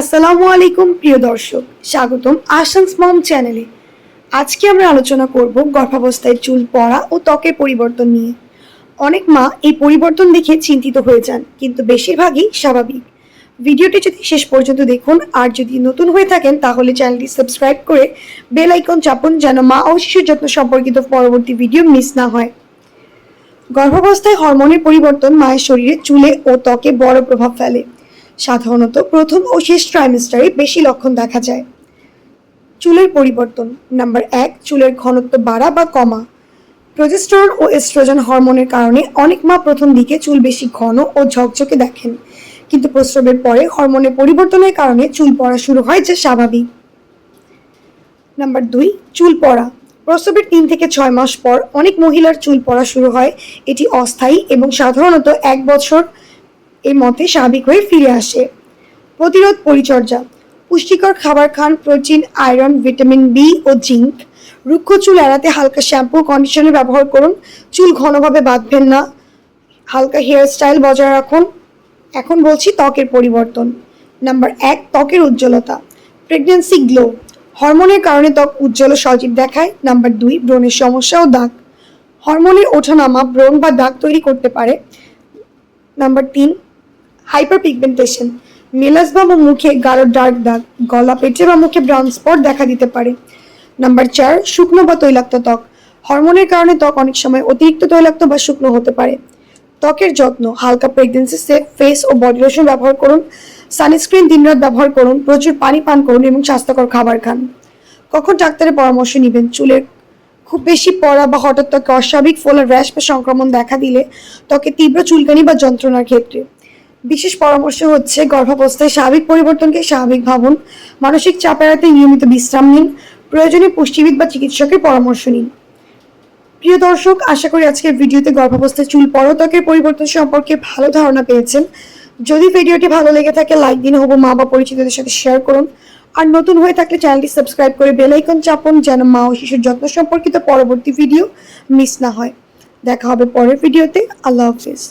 আসসালামু আলাইকুম, প্রিয় দর্শক। স্বাগতম আসান্স মম চ্যানেলে। আজকে আমরা আলোচনা করব গর্ভাবস্থায় চুল পড়া ও ত্বকের পরিবর্তন নিয়ে। অনেক মা এই পরিবর্তন দেখে চিন্তিত হয়ে যান, কিন্তু বেশিরভাগই স্বাভাবিক। ভিডিওটি যদি শেষ পর্যন্ত দেখুন, আর যদি নতুন হয়ে থাকেন, তাহলে চ্যানেলটি সাবস্ক্রাইব করে বেল আইকন চাপুন যেন মা ও শিশুর যত্ন সম্পর্কিত পরবর্তী ভিডিও মিস না হয়। গর্ভাবস্থায় হরমোনের পরিবর্তন মায়ের শরীরে চুলে ও ত্বকে বড় প্রভাব ফেলে। সাধারণত প্রথম ও শেষ ট্রাইমেস্টারে বেশি লক্ষণ দেখা যায়। চুলের পরিবর্তন নাম্বার এক, চুলের ঘনত্ব বাড়া বা কমা। প্রজেস্টেরন ও এস্ট্রোজেন হরমোনের কারণে অনেক মা প্রথম দিকে চুল বেশি ঘন ও ঝকঝকে দেখেন। কিন্তু প্রস্রবের পরে হরমোনের পরিবর্তনের কারণে চুল পড়া শুরু হয়, যা স্বাভাবিক। নাম্বার দুই, চুল পড়া। প্রসবের তিন থেকে ছয় মাস পর অনেক মহিলার চুল পড়া শুরু হয়। এটি অস্থায়ী এবং সাধারণত এক বছর এর মতে স্বাভাবিক হয়ে ফিরে আসে। প্রতিরোধ পরিচর্যা। পুষ্টিকর খাবার খান প্রোটিন, আয়রন, ভিটামিন বি ও জিঙ্ক। রুক্ষ চুল এড়াতে হালকা শ্যাম্পু, কন্ডিশনার ব্যবহার করুন। চুল ঘনভাবে বাঁধবেন না। হালকা হেয়ার স্টাইল বজায় রাখুন। এখন বলছি ত্বকের পরিবর্তন। নাম্বার এক, ত্বকের উজ্জ্বলতা। Pregnancy glow. হরমোনের কারণে ত্বক উজ্জ্বল সজীব দেখায়। নাম্বার দুই, ব্রণের সমস্যা ও দাগ। হরমোনের ওঠানামা ব্রণ বা দাগ তৈরি করতে পারে। নাম্বার তিন হাইপার পিগমেন্টেশন মেলাসবা বা মুখে গাঢ় ডার্ক দাগ, গলা পেটে বা মুখে ব্রাউন স্পট দেখা দিতে পারে। নাম্বার চার, শুকনো বা তৈলাক্ত ত্বক। হরমোনের কারণে ত্বক অনেক সময় অতিরিক্ত তৈলাক্ত বা শুকনো হতে পারে। ত্বকের যত্ন, হালকা প্রেগনেন্সি সেফ ফেস ও বডি লোশন ব্যবহার করুন। সানস্ক্রিন দিনরাত ব্যবহার করুন। প্রচুর পানি পান করুন এবং স্বাস্থ্যকর খাবার খান। কখন ডাক্তারের পরামর্শ নেবেন? চুলের খুব বেশি পড়া বা হঠাৎ ত্বকে অস্বাভাবিক ফোলার র্যাশ বা সংক্রমণ দেখা দিলে ত্বকে তীব্র চুলকানি বা যন্ত্রণার ক্ষেত্রে। বিশেষ পরামর্শ হচ্ছে গর্ভাবস্থায় স্বাভাবিক পরিবর্তনকে স্বাভাবিক ভাবুন, মানসিক চাপ এড়াতে নিয়মিত বিশ্রাম নিন, প্রয়োজনে পুষ্টিবিদ বা চিকিৎসকের পরামর্শ নিন। প্রিয় দর্শক, আশা করি আজকের ভিডিওতে গর্ভাবস্থায় চুল পরতকের পরিবর্তন সম্পর্কে ভালো ধারণা পেয়েছেন। যদি ভিডিওটি ভালো লেগে থাকে, লাইক দিন হব মা বা পরিচিতদের সাথে শেয়ার করুন। আর নতুন হয়ে থাকলে চ্যানেলটি সাবস্ক্রাইব করে বেল আইকন চাপুন যেন মা ও শিশুর যত্ন সম্পর্কিত পরবর্তী ভিডিও মিস না হয়। দেখা হবে পরের ভিডিওতে। আল্লাহ হাফিজ।